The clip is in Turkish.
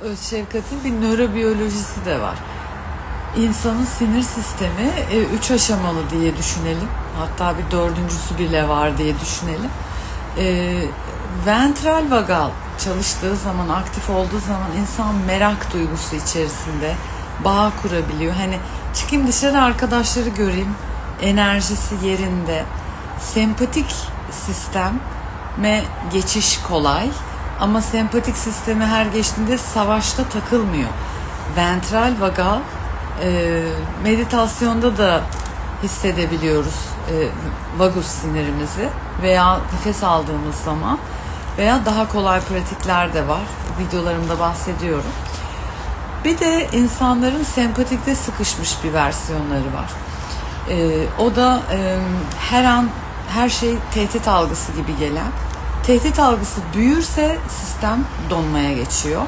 Öz Şefkat'in bir nörobiyolojisi de var. İnsanın sinir sistemi e, üç aşamalı diye düşünelim. Hatta bir dördüncüsü bile var diye düşünelim. E, ventral vagal çalıştığı zaman, aktif olduğu zaman insan merak duygusu içerisinde bağ kurabiliyor. Hani çıkayım dışarı arkadaşları göreyim, enerjisi yerinde. Sempatik sisteme geçiş kolay ama sempatik sistemi her geçtiğinde savaşta takılmıyor. Ventral vagal e, meditasyonda da hissedebiliyoruz e, vagus sinirimizi veya nefes aldığımız zaman veya daha kolay pratikler de var. Videolarımda bahsediyorum. Bir de insanların sempatikte sıkışmış bir versiyonları var. E, o da e, her an her şey tehdit algısı gibi gelen. Tehdit algısı büyürse sistem donmaya geçiyor.